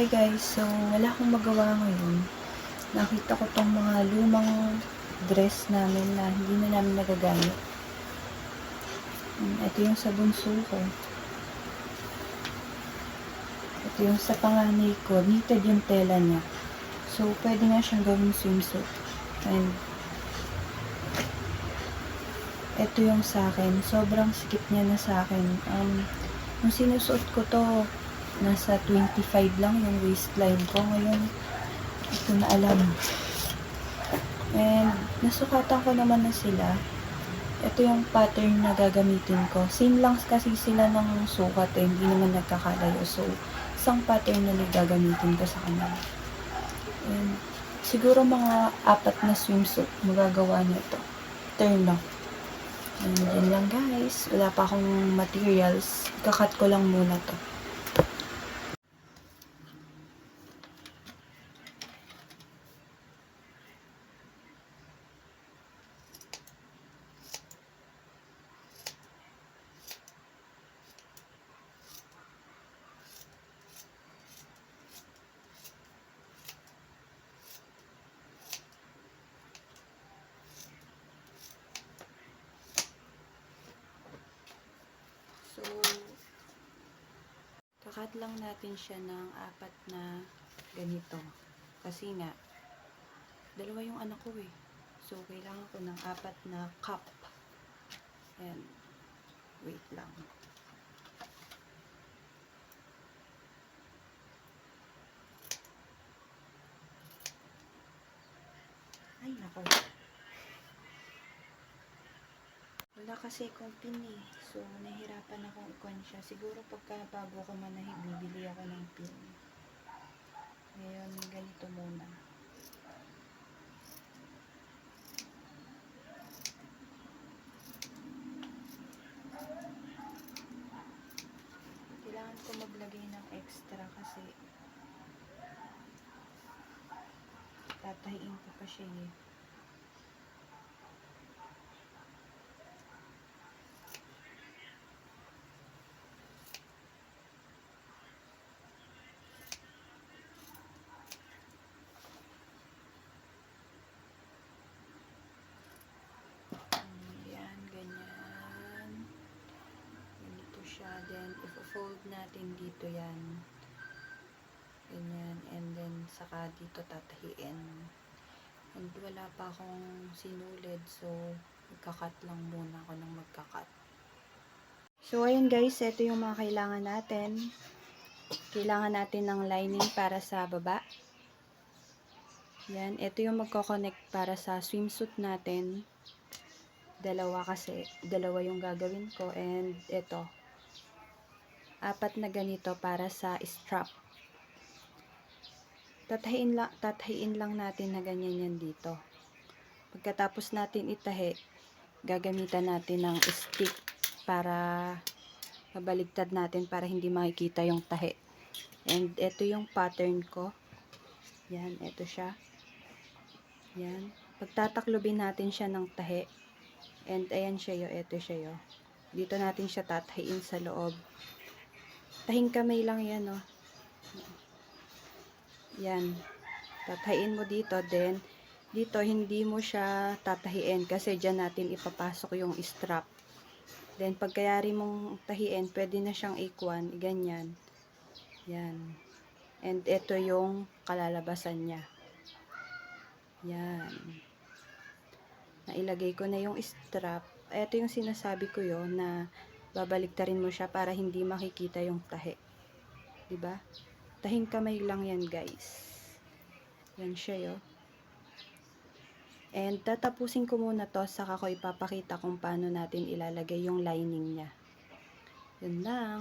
Hi guys, so wala akong magawa ngayon. Nakita ko tong mga lumang dress namin na hindi na namin nagagamit. Ito yung sa bunso ko. Ito yung sa panganay ko. Knitted yung tela niya. So, pwede nga siyang gawing swimsuit. And, ito yung sa akin. Sobrang sikip niya na sa akin. Um, nung sinusuot ko to, nasa 25 lang yung waistline ko. Ngayon, ito na alam. And, nasukatan ko naman na sila. Ito yung pattern na gagamitin ko. Same lang kasi sila ng sukat eh. Hindi naman nagkakalayo. So, isang pattern na gagamitin ko sa kanila. And, siguro mga apat na swimsuit magagawa nito. Turn lang. And yun lang guys. Wala pa akong materials. Kakat ko lang muna to. So, kakat lang natin siya ng apat na ganito. Kasi nga, dalawa yung anak ko eh. So, kailangan ko ng apat na cup. And, wait lang. Ay, nako. Wala kasi akong pin eh. So, nahirapan akong ikon siya. Siguro pagka bago ko manahi, bibili ako ng pin. Ngayon, ganito muna. Kailangan ko maglagay ng extra kasi tatahiin ko pa siya eh. Ayan, ganyan. Ganito siya. Then, if-fold natin dito yan. Ganyan. And then, saka dito tatahiin. And wala pa akong sinulid. So, magkakat lang muna ako ng magkakat. So, ayun guys. Ito yung mga kailangan natin. Kailangan natin ng lining para sa baba. Yan. Ito yung magkoconnect para sa swimsuit natin dalawa kasi, dalawa yung gagawin ko and ito apat na ganito para sa strap. Tatahiin lang, tatahiin lang natin na ganyan yan dito. Pagkatapos natin itahi gagamitan natin ng stick para mabaligtad natin para hindi makikita yung tahi. And ito yung pattern ko. Yan, ito siya. Yan. Pagtataklobin natin siya ng tahi. And ayan siya yo, eto siya yo. Dito natin siya tatahiin sa loob. Tahing kamay lang yan, oh. Yan. Tatahiin mo dito, then dito hindi mo siya tatahiin kasi dyan natin ipapasok yung strap. Then pagkayari mong tahiin, pwede na siyang ikwan, ganyan. Yan. And ito yung kalalabasan niya. Yan nailagay ko na yung strap. Ito yung sinasabi ko yon na babaliktarin mo siya para hindi makikita yung tahi. 'Di ba? Tahing kamay lang yan, guys. Yan siya, yo. And tatapusin ko muna to saka ko ipapakita kung paano natin ilalagay yung lining niya. Yun lang.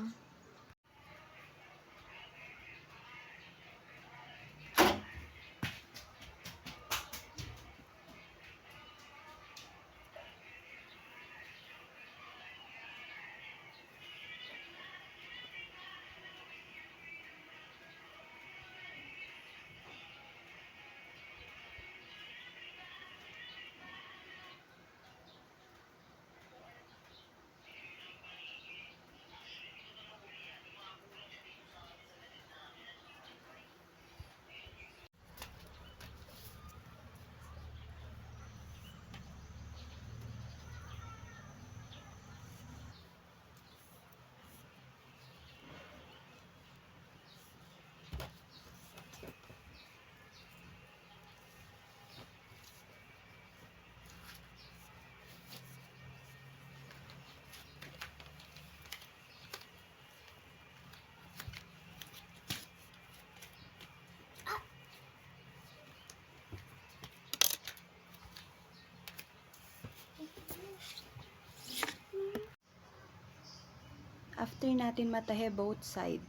After natin matahi both side,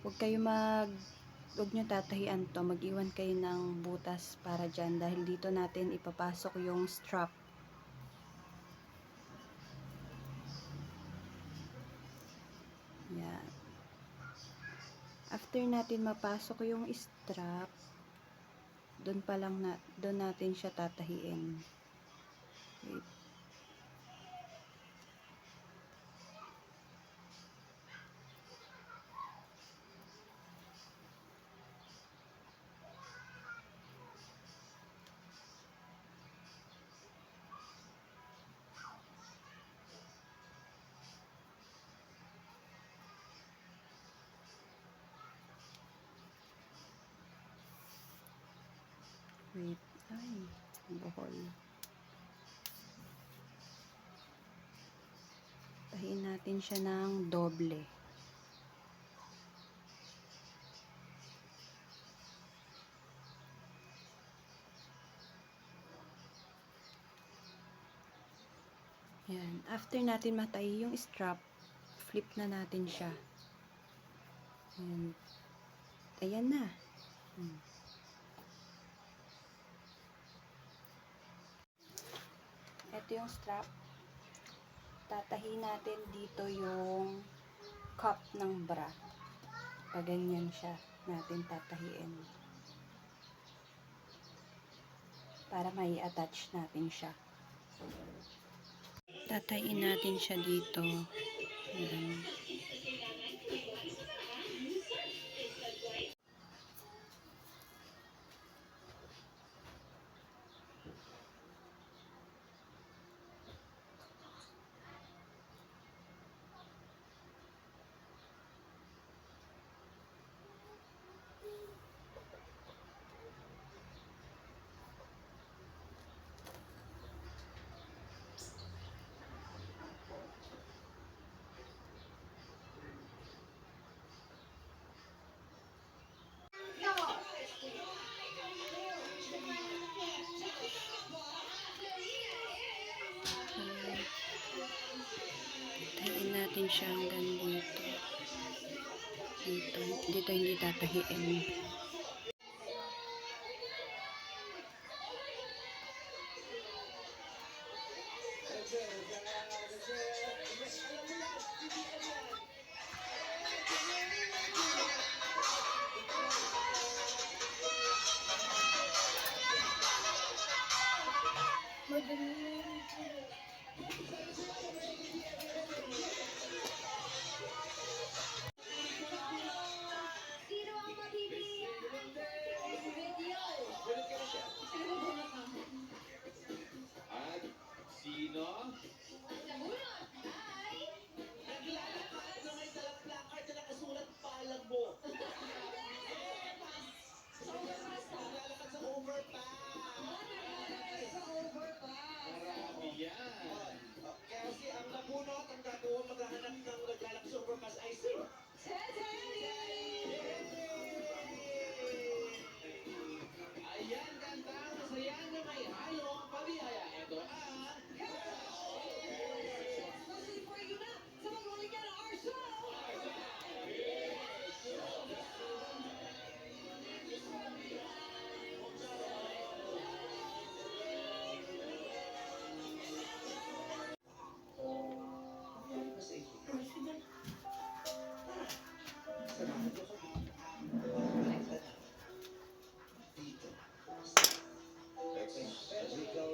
huwag kayo mag huwag nyo tatahian to, mag-iwan kayo ng butas para dyan dahil dito natin ipapasok yung strap. Yan. After natin mapasok yung strap, doon pa lang na, doon natin siya tatahiin. Wait. Wait. Ay, buhol. Tahiin natin siya ng doble. Yan. After natin matahi yung strap, flip na natin siya. Ayan. Ayan na. Hmm. Ito yung strap. Tatahi natin dito yung cup ng bra. Paganyan siya natin tatahiin. Para may attach natin siya. Tatayin natin siya dito. Ayan. Natin siya hanggang dito. Dito, dito hindi tatahiin.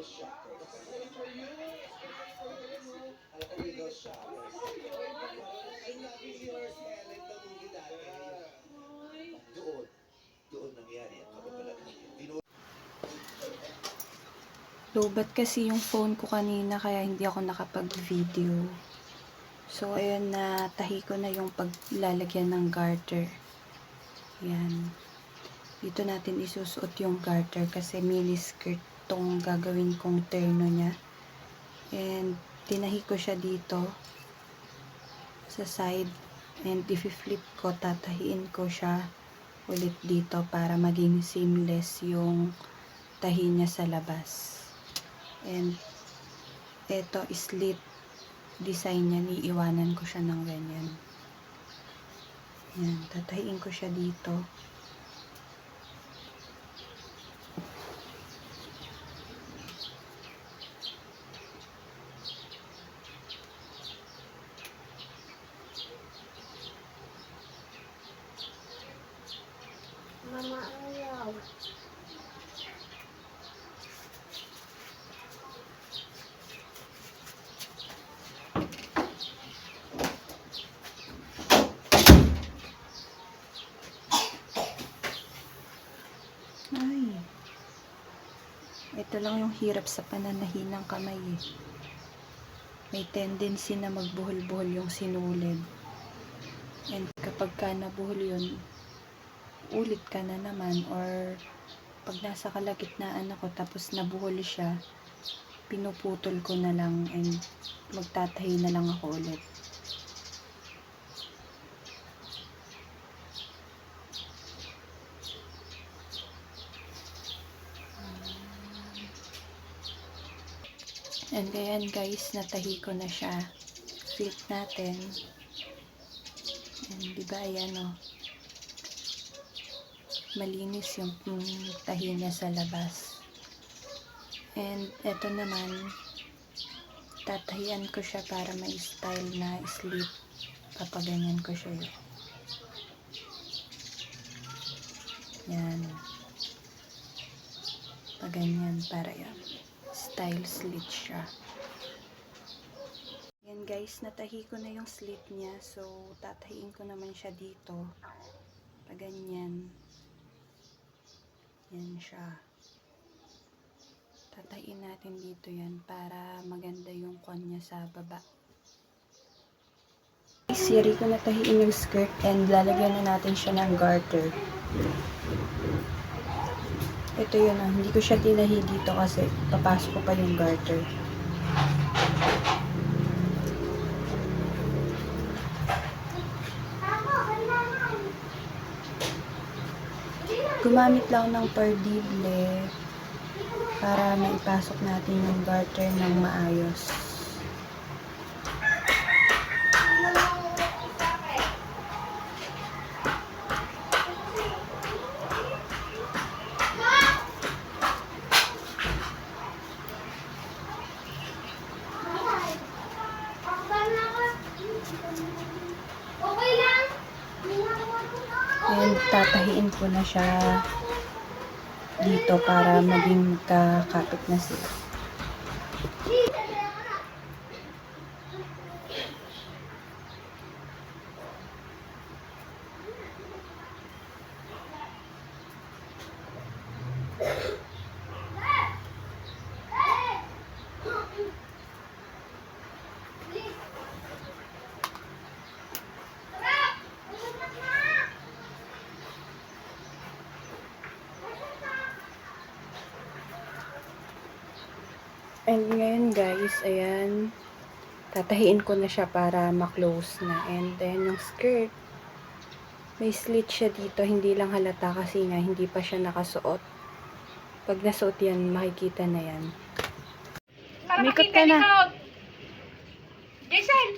Legal shoppers. Legal shoppers. I'm loving yours, Helen, the movie dati. Doon. Doon nangyari ang kababalaghan. Tinu- Lobat kasi yung phone ko kanina kaya hindi ako nakapag-video. So, ayun na, tahi ko na yung paglalagyan ng garter. Yan. Dito natin isusuot yung garter kasi mini skirt tong gagawin kong terno niya. And, tinahi ko siya dito sa side. And, if-flip ko, tatahiin ko siya ulit dito para maging seamless yung tahi niya sa labas. And, eto, slit. design niya, iiwanan ko siya ng ganyan. Yan, tatahiin ko siya dito. Ito lang yung hirap sa pananahi ng kamay eh. May tendency na magbuhol-buhol yung sinulid. And kapag ka nabuhol yun, ulit ka na naman or pag nasa kalagitnaan ako tapos nabuhol siya, pinuputol ko na lang and magtatahi na lang ako ulit. And ayan guys, natahi ko na siya. Flip natin. And di ba ayan o. Malinis yung mm, tahi niya sa labas. And eto naman, tatahian ko siya para may style na sleep. Papaganyan ko siya yun. Yan. Paganyan para yan style slit siya. Yan guys, natahi ko na yung slit niya. So, tatahiin ko naman siya dito. Pag ganyan. Yan siya. Tatahiin natin dito yan para maganda yung kwan niya sa baba. Siri ko natahiin yung skirt and lalagyan na natin siya ng garter. Ito yun ah, hindi ko siya tinahi dito kasi papasok ko pa yung garter. Gumamit lang ng perdible para maipasok natin yung garter ng maayos. Okay lang. And tatahiin ko na siya dito para maging kakapit na sila. And ngayon guys, ayan, tatahiin ko na siya para ma-close na. And then yung skirt, may slit siya dito, hindi lang halata kasi nga hindi pa siya nakasuot. Pag nasuot yan, makikita na yan. Para Umikot ka na. likod. Jason,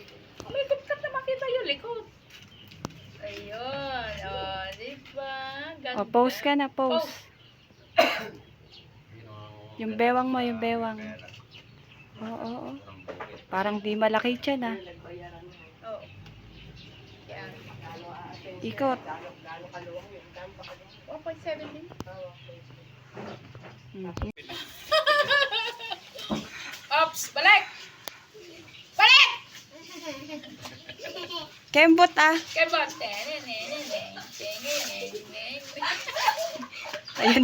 umikot ka na makita yung likod. Ayun, oh, di ba? Ganda. O, pose ka na, pose. Yung bewang mo, yung bewang. Oo, oo, oo. Parang di malaki siya na. Oh. Yan. Ikot. 1.7 din. Mm. Ops, balik! Balik! Kembot ah. Teneneneng. Ayun.